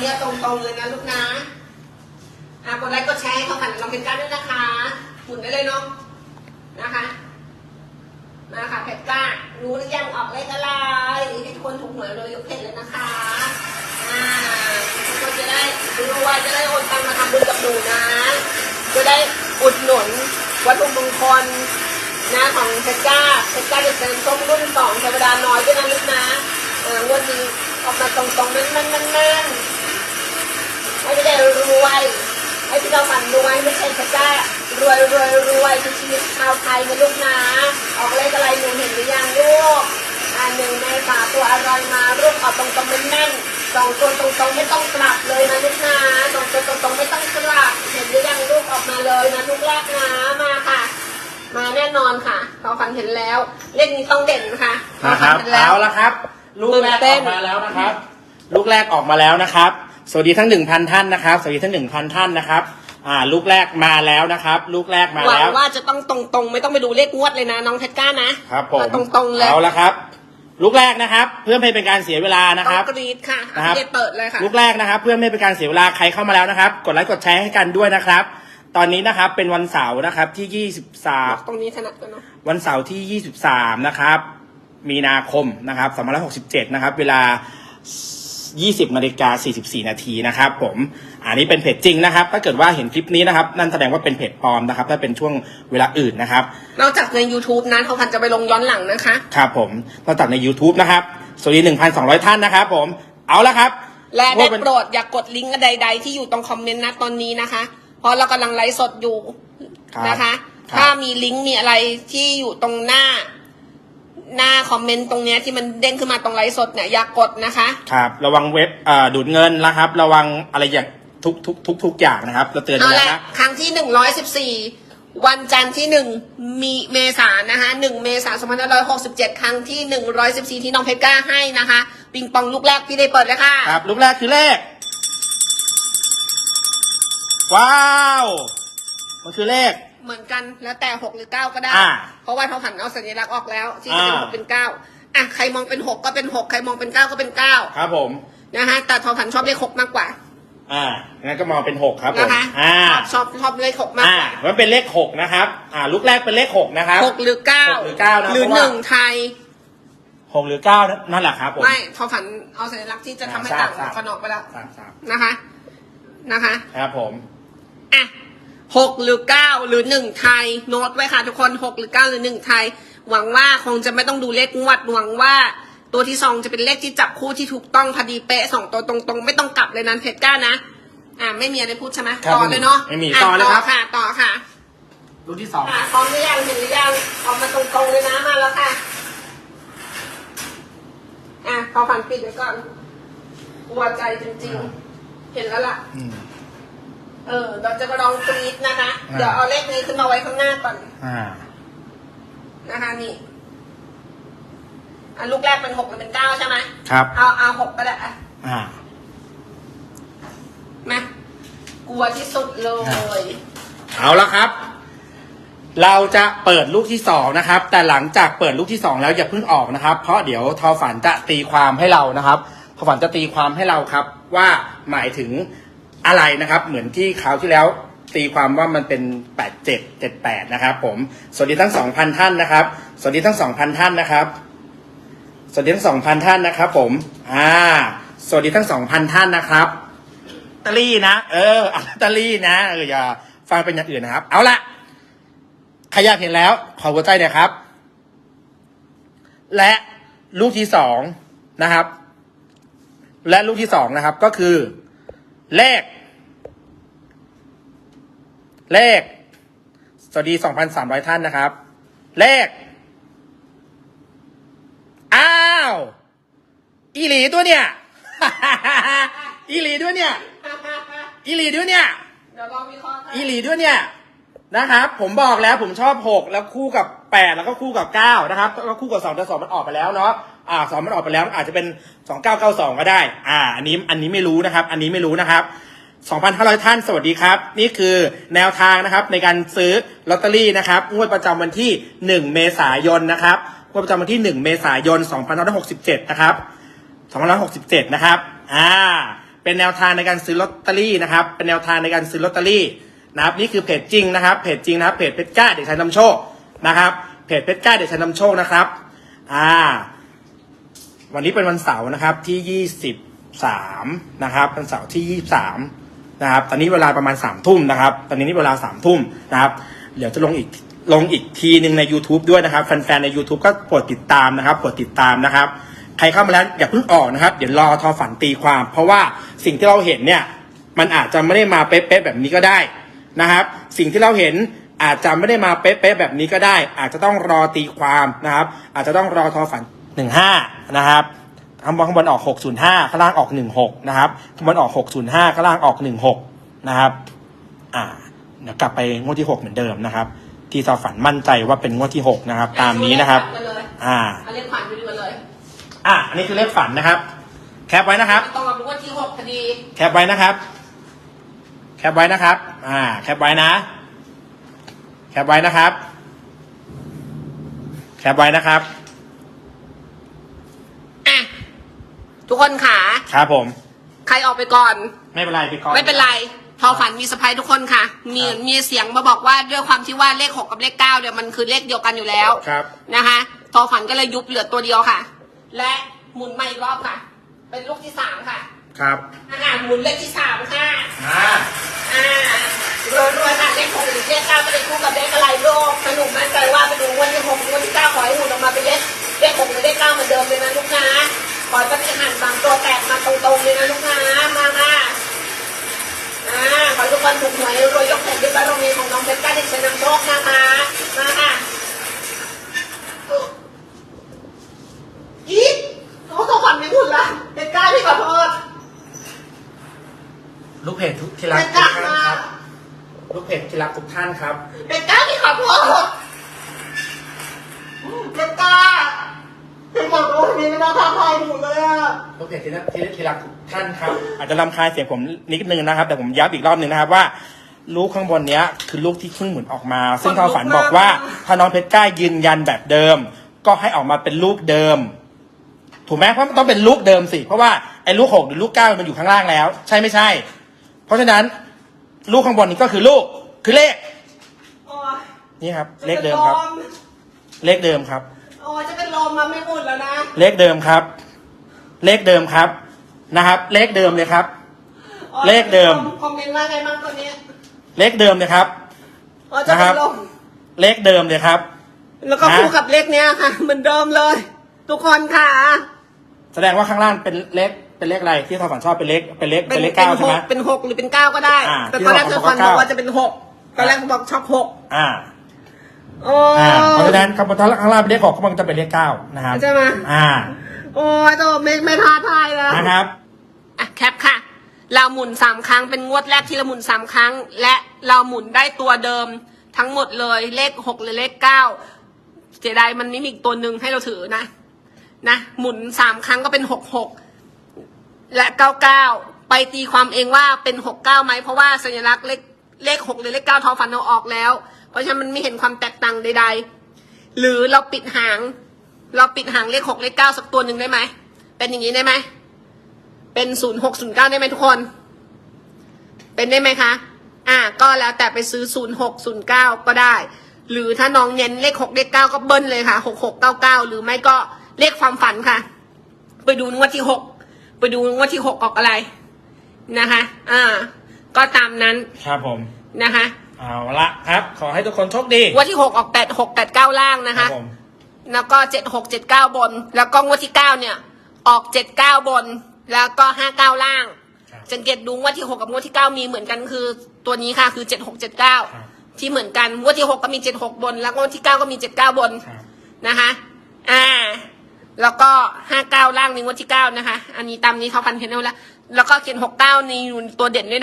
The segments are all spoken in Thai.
เนี้ยตรงๆเลยนะลูกนะอะกดไลค์กดแชร์ให้เขาผ่านลองเป็นการด้วยนะคะหมุนได้เลยเนาะนะคะมาค่ะเพชรกล้ารู้หรือยังออกเลขอะไรให้ทุกคนถูกหวยโดยยกเพชรเลยนะคะอ่าทุกคนจะได้รู้ว่าจะได้โอนตังมาทำบุญกับหนูนะ จะได้อุดหนุนวัตถุมงคลนะของเพชรจ้าเพชรจ้าจะเป็นส้มรุ่นสองเทวดาน้อยด้วยนะลูกนะเออวดนี้ออกมาตรงๆแม่นๆแม่นๆ ให้ได้รวยให้พี่เราฝันรวยไม่ใช่เพชรจ้ารวยรวยรวยคือชีวิตชาวไทยนะลูกนะออกเลขอะไรหนูเห็นหรือยังลูกอ่าหนึ่งในฝาตัวอะไรมาลูกออกตรงๆแม่นๆสองตัวตรงๆไม่ต้องกลับเลยนะลูกนะสองตัวตรงๆไม่ต้องกลับเห็นหรือยังลูกออกมาเลยนะลูกแรกนะมาค่ะ มาแน่นอนค่ะเขาฝันเห็นแล้วเลขนี้ต้องเด่นค่ะเขานะคฝัรับเห็นแล้วเอาละครับ ลูกแรกตื่นเต้อนอกมาแล้วนะครับ ลูกแรกออกมาแล้วนะครับ สวัสดีทั้งหนึ่งพันท่านนะครับ สวัสดีทั้งหนึ่งพันท่านนะครับ อ่า ลูกแรกมาแล้วนะครับ ลูกแรกมาหวังแล้ว ว่าจะต้องตรงๆ ไม่ต้องไปดูเลขงวดเลยนะ น้องเพชรกล้านะครับผมเอาตรงๆเลยเอาละครับ ลูกแรกนะครับ เพื่อไม่ให้เป็นการเสียเวลานะต้คองรับกรีดค่ะนะครับ เดเปิดเลยค่ะ ลูกแรกนะครับ เพื่อไม่ให้เป็นการเสียเวลาใครเข้ามาแล้วนะครับ กดไลค์กดแชร์ให้กันด้วยนะครับ ตอนนี้นะครับเป็นวันเสาร์นะครับที่ 23 ตรงนี้ถนัดกันเนาะวันเสาร์ที่ 23 นะครับ มีนาคมนะครับ 2567 นะครับ เวลา 20นาฬิกา44 นาทีนะครับผมอันนี้เป็นเพจจริงนะครับ ถ้าเกิดว่าเห็นคลิปนี้นะครับ นั่นแสดงว่าเป็นเพจปลอมนะครับ ถ้าเป็นช่วงเวลาอื่นนะครับ นอกจากใน YouTube นะเขาพันจะไปลงย้อนหลังนะคะ ครับผมนอกจากใน YouTube นะครับ สวัสดี 1,200 ท่านนะครับผม เอาละครับ และได้ว่าเป็นโปรดอย่ากกดลิงก์ใด ๆ ที่อยู่ตรงคอมเมนต์นะตอนนี้นะคะ เพราะเรากำลังไลฟ์สดอยู่ครับนะคะครับถ้ามีลิงก์มีอะไรที่อยู่ตรงหน้า หน้าคอมเมนต์ตรงเนี้ยที่มันเด้งขึ้นมาตรงไลฟ์สดเนี่ยอย่ากดนะคะ ครับระวังเว็บอ่าดูดเงินนะครับ ระวังอะไรอย่างทุกทุกทุกทุกอย่างนะครับเราเตือนเอาไปแล้วละนะครั้งที่หนึ่งร้อยสิบสี่วันจันทร์ที่หนึ่งมีเมษายนนะคะหนึ่งเมษายนสองพันห้าร้อยหกสิบเจ็ดครั้งที่หนึ่งร้อยสิบสี่ที่น้องเพชรกล้าให้นะคะปิงปองลูกแรกพี่ได้เปิดเลยค่ะ ครับลูกแรกคือเลขว้าว มันคือเลข เหมือนกันแล้วแต่หกหรือเก้าก็ได้ อ่าเพราะว่าเขาผันเอาสัญลักษณ์ออกแล้วที่จะเป็นอ่า หกเป็นเก้าอะใครมองเป็นหกก็เป็นหกใครมองเป็นเก้าก็เป็นเก้าครับผม นะคะแต่ทอผันชอบเลขหกมากกว่าอ่างั้นก็มองเป็นหกครับผมนะคะอ่าชอบชอบเลขหกมากอ่ากว่ามันเป็นเลขหกนะครับ อ่า ลูกแรกเป็นเลขหกนะครับ หกหรือเก้าหกหรือเก้านะหรือเพราะว่า หนึ่งไทยหกหรือเก้านั่นแหละครับผม ไม่ทอผันเอาสัญลักษณ์ที่จะทำให้ทราบต่างทราบ กันออกไปแล้วสามสามนะคะนะคะ ครับผม อะ หกหรือเก้าหรือหนึ่งไทย โน้ตไว้ค่ะทุกคนหกหรือเก้าหรือหนึ่งไทย หวังว่าคงจะไม่ต้องดูเลขงวดหวังว่า ตัวที่สองจะเป็นเลขที่จับคู่ที่ถูกต้องพอดีเป๊ะสองตัวตรงๆ ไม่ต้องกลับเลยนั้นเพชรก้านะ อะไม่มีอะไรพูดใช่ไหมครับต่อเลยเนาะไม่มีะต่อเลยครับ ค่ะ ต่อค่ะลูกที่สองอะพร้อมหรือยังเห็นหรือยังออกมาตรงๆเลยนะมาแล้วค่ะ อะพอฝันปิดไว้ก่อนกลัวใจจริง ๆ เห็นแล้วล่ะ อืม เออเราจะมาลองกรีดนะคะอ่าเดี๋ยวเอาเลขนี้ขึ้นมาไว้ข้างหน้าก่อนอ่า นะคะนี่อันลูกแรกเป็นหกหรือเป็นเก้าใช่ไหมครับ เอาเอาหกก็ได้อะอ่ามกลัวที่สุดเลย เอาละครับ เราจะเปิดลูกที่สองนะครับ แต่หลังจากเปิดลูกที่สองแล้วอย่าเพิ่งออกนะครับ เพราะเดี๋ยวทอฝันจะตีความให้เรานะครับ ทอฝันจะตีความให้เราครับ ว่าหมายถึง อะไรนะครับ เหมือนที่คราวที่แล้วตีความว่ามันเป็นแปดเจ็ดเจ็ดแปดนะครับผม สวัสดีทั้งสองพันท่านนะครับ สวัสดีทั้งสองพันท่านนะครับ สวัสดีทั้งสองพันท่านนะครับ ผม อ่า สวัสดีทั้งสองพันท่านนะครับตเตอรี่นะ เอออะลตเตอรี่นะเอออย่าฟังเป็นอย่างอื่นนะครับ เอาละใครอยากเห็นแล้ว ขอหัวใจน่อยครับ และลูกที่สองนะครับ และลูกที่สองนะครับก็คือ เลขเลขสวัสดีสองพันสามร้อยท่านนะครับเลขอ้าว อีหลีตัวเนี่ย อีหลีด้วยเนี่ย อีหลีด้วยเนี่ย เดี๋ยวลองวิเคราะห์กัน อีหลีด้วยเนี่ย นะครับ ผมบอกแล้วผมชอบหกแล้วคู่กับแปดแล้วก็คู่กับเก้านะครับแล้วก็คู่กับสองแต่สองมันออกไปแล้วเนาะอ่าสองมันออกไปแล้วอาจจะเป็นสองเก้าเก้าสองก็ได้ อ่า อันนี้อันนี้ไม่รู้นะครับ อันนี้ไม่รู้นะครับสองพันห้าร้อยท่านสวัสดีครับ นี่คือแนวทางนะครับในการซื้อลอตเตอรี่นะครับงวดประจำวันที่หนึ่งเมษายนนะครับงวดประจำวันที่หนึ่งเมษายนสองพันห้าร้อยหกสิบเจ็ดนะครับ 2567 นะครับ อ่า เป็นแนวทางในการซื้อลอตเตอรี่นะครับ เป็นแนวทางในการซื้อลอตเตอรี่นะครับ นี่คือเพจจริงนะครับ เพจจริงนะครับ เพจเพชรกล้าเด็กชายนำโชค นะครับ เพจเพชรกล้าเด็กชนำโชคนะครับ อ่า วันนี้เป็นวันเสาร์นะครับที่23นะครับวันเสาร์ที่23นะครับ ตอนนี้เวลาประมาณ3ทุ่มนะครับ ตอนนี้นี่เวลา3ทุ่มนะครับ เดี๋ยวจะลงอีกลงอีกทีหนึ่งใน YouTube ด้วยนะครับ แฟนๆ ใน YouTube ก็โปรดติดตามนะครับโปรดติดตามนะครับ ใครเข้ามาแล้วอย่าเพิ่งออกนะครับ เดี๋ยวรอทอฝันตีความ เพราะว่าสิ่งที่เราเห็นเนี่ย มันอาจจะไม่ได้มาเป๊ะๆแบบนี้ก็ได้นะครับ สิ่งที่เราเห็น อาจจะไม่ได้มาเป๊ะๆแบบนี้ก็ได้ อาจจะต้องรอตีความนะครับ อาจจะต้องรอทอฝัน 15 นะครับข้างบนข้างบนออก 605 ข้างล่างออก 16 นะครับ ข้างบนออก 605 ข้างล่างออก 16 นะครับ อ่าเดี๋ยวกลับไปงวดที่ 6 เหมือนเดิมนะครับ ที่ทอฝันมั่นใจว่าเป็นงวดที่ 6 นะครับ ตามนี้นะครับมาเลยอ่ามาเล่นผ่านไปดูกันเลยอะอันนี้คือเลขฝันนะครับ แคปไว้นะครับต้องมาดูว่าที่หกพอดี แคปไว้นะครับ แคปไว้นะครับ อ่า แคปไว้นะแค ปไว้นะครับ แคปไว้นะครับ อะ ทุกคนขาครับผม ใครออกไปก่อน ไม่เป็นไรไปก่อน ไม่เป็นไรทอฝันมีสะพายทุกคนค่ะ มีครับ มีเสียงมาบอกว่าด้วยความที่ว่าเลขหกกับเลขเก้าเนี่ยมันคือเลขเดียวกันอยู่แล้วครับครับ อ่าหมุนเลขที่สามค่ะอ่าอ่า รวยๆค่ะเลขหกหรือเลขเก้าไม่ได้คู่กับเลขอะไรโลกสนุกมั่นใจว่าไปดูวันที่หกวันที่เก้าขอให้หุ่นออกมาเป็นเลขเลขหกหรือเลขเก้าเหมือนเดิมเลยนะลูกนะขอจะมีหันบางตัวแตกมาตรงๆเลยนะลูกนะมามาอ่าขอทุกคนถูกหวยรวยยกแผ่นด้วยบารมีของน้องเพชรก้าเด็กชายนำโชคนะคะมาค่ะอีกเขาต้องขวัญไม่พูดละเพชรก้าพี่ขอโทษ ลูกเพจทุกที่รัก เพชร ทุ ก้าก ท่าน มา ครับ ลูกเพจที่รักทุกท่าน ครับเพชรก้าพี่ขอโทษเพชรก้าพี่ขอโทษนี่ไม่น่าท้าทายหนูเลยอะลูกเพจที่รักที่ที่รักทุกท่านครับ อาจจะลำคาญเสียงผมนิดนึงนะครับ แต่ผมย้ำอีกรอบหนึ่งนะครับว่า ลูกข้างบนเนี้ย คือลูกที่เพิ่งหมุนออกมา ซึ่งทอฝันบอกว่าถ้าน้องเพชรกล้ายืนยันแบบเดิม ก็ให้ออกมาเป็นลูกเดิม ถูกไหมเพราะมันต้องเป็นลูกเดิมสิเพราะว่าไอ้ลูกหกหรือลูกเก้ามันอยู่ข้างล่างแล้ว ใช่ไม่ใช่ เพราะฉะนั้นลูกข้างบนนี้ก็คือลูกคือเลขโอ้ย นี่ครับ เลขเดิมครับ เลขเดิมครับ โอ้ยจะเป็นลมมาไม่หมุนแล้วนะ เลขเดิมครับ เลขเดิมครับ นะครับ เลขเดิมเลยครับโอ้ยเลขเดิม คอมเมนต์ว่าไงบ้างตัวนี้เลขเดิมเลยครับโอ้ยจะเป็นลมเลขเดิมเลยครับ แล้วก็นะ คู่กับเลขเนี้ยค่ะ เหมือนเดิมเลย ทุกคนค่ะ แสดงว่าข้างล่างเป็นเลขเป็นเลขอะไรที่ทอฝันชอบเป็นเลขเป็นเลขเป็นเลขเก้าใช่ไหมหเป็นหกหรือเป็นเก้าก็ได้ อ่าแต่ตอนแรกที่เธอเราฟันบอกบอกว่าว่าจะเป็นหกตอนแรกเขาบอกชอบหกอ่า โอ้อ่าเพราะฉะนั้นครับข้างล่างเป็นเลขหกข้างบนจะเป็นเลขเก้านะครับใช่ไหมอ่าโอ้ยตัวไม่ไม่ท้าทายแล้วนะครับอะแคปค่ะ เราหมุนสามครั้งเป็นงวดแรกที่เราหมุนสามครั้ง และเราหมุนได้ตัวเดิมทั้งหมดเลยเลขหกหรือเลขเก้าเสียดายมันไม่มีอีกตัวหนึ่งให้เราถือนะ นะหมุนสามครั้งก็เป็นหกหกและเก้าเก้าไปตีความเองว่าเป็นหกเก้าไหมเพราะว่าสัญลักษณ์เลข เลขหกหรือเลขเก้าทอฟันเราออกแล้ว เพราะฉะนั้นมันไม่เห็นความแตกต่างใด ๆ หรือเราปิดหาง เราปิดหางเลขหกเลขเก้าสักตัวหนึ่งได้ไหม เป็นอย่างนี้ได้ไหม เป็นศูนย์หกศูนย์เก้าได้ไหมทุกคน เป็นได้ไหมคะ อ่า ก็แล้วแต่ไปซื้อศูนย์หกศูนย์เก้าก็ได้ หรือถ้าน้องเน้นเลขหกเลขเก้าก็เบิ้ลเลยค่ะหกหกเก้าเก้าหรือไม่ก็เลขความฝันค่ะ ไปดูงวดที่หกไปดูงวดที่หกออกอะไรนะคะ อ่า ก็ตามนั้นครับผม นะคะ เอาละครับ ขอให้ทุกคนโชคดีงวดที่หกออกแปดหกแปดเก้าล่างนะครัคะ บผม แล้วก็เจ็ดหกเจ็ดเก้าบน แล้วก็งวดที่เก้าเนี่ย ออกเจ็ดเก้าบน แล้วก็ห้าเก้าล่าง ครับสังเกตดูงวดที่หกกับงวดที่เก้ามีเหมือนกันคือตัวนี้ค่ะคือเจ็ดหกเจ็ดเก้าครับ ที่เหมือนกันงวดที่หกก็มีเจ็ดหกบน แล้วงวดที่เก้าก็มีเจ็ดเก้าบน ครับ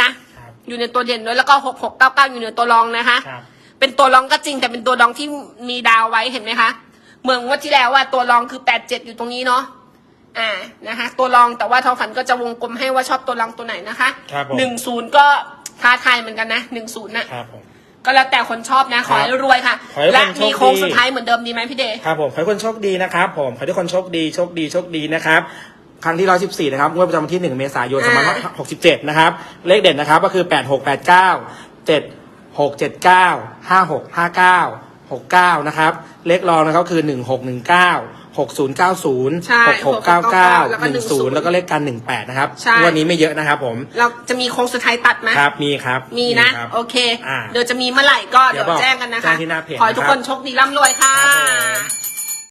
ครับอยู่ ในตัวเด่นด้วยแล้วก็หกหกเก้าเก้าอยู่ในตัวรองนะคะ ครับ เป็นตัวรองก็จริงแต่เป็นตัวรองที่มีดาวไว้เห็นไหมคะเมืองงวดที่แล้วว่าตัวรองคือแปดเจ็ดอยู่ตรงนี้เนาะอ่านะคะ ตัวรองแต่ว่าทอฝันก็จะวงกลมให้ว่าชอบตัวรองตัวไหนนะคะครับผม หนึ่งศูนย์ก็ท้าทายเหมือนกันนะหนึ่งศูนย์น่ะ ครับผม ก็แล้วแต่คนชอบนะ ขอให้รวยค่ะ ขอให้คนและโชคดีมีโค้งสุดท้ายเหมือนเดิมดีไหมพี่เดย์ ครับผมขอให้คนโชคดีนะครับผมขอให้ทุกคนโชคดีโชคดีโชคดีนะครับ ครั้งที่ร้อยสิบสี่นะครับงวดประจำวันที่หนึ่งเมษายนสองพันอ่าหกสิบเจ็ดนะครับ เลขเด่นนะครับก็คือแปดหกแปดเก้าเจ็ดหกเจ็ดเก้าห้าหกห้าเก้าหกเก้านะครับ เลขรองนะครับคือหนึ่งหกหนึ่งเก้าหกศูนย์เก้าศูนย์ใช่หกหกเก้าเก้าแล้วก็หนึ่งศูนย์10แล้วก็เลขกันหนึ่งแปดนะครับใช่งวันนี้ไม่เยอะนะครับผม เราจะมีโค้งสุดท้ายตัดไหมครับ มีครับ มีนะครับโอเคอ่าเดี๋ยวจะมีเมื่อไหร่ก็เดี๋เดี๋ยยววบอกแจ้งกันนะคะแจ้งที่หน้าเพจขอให้ทุกนะครับคนโชคดีร่ำรวยค่ะครับผม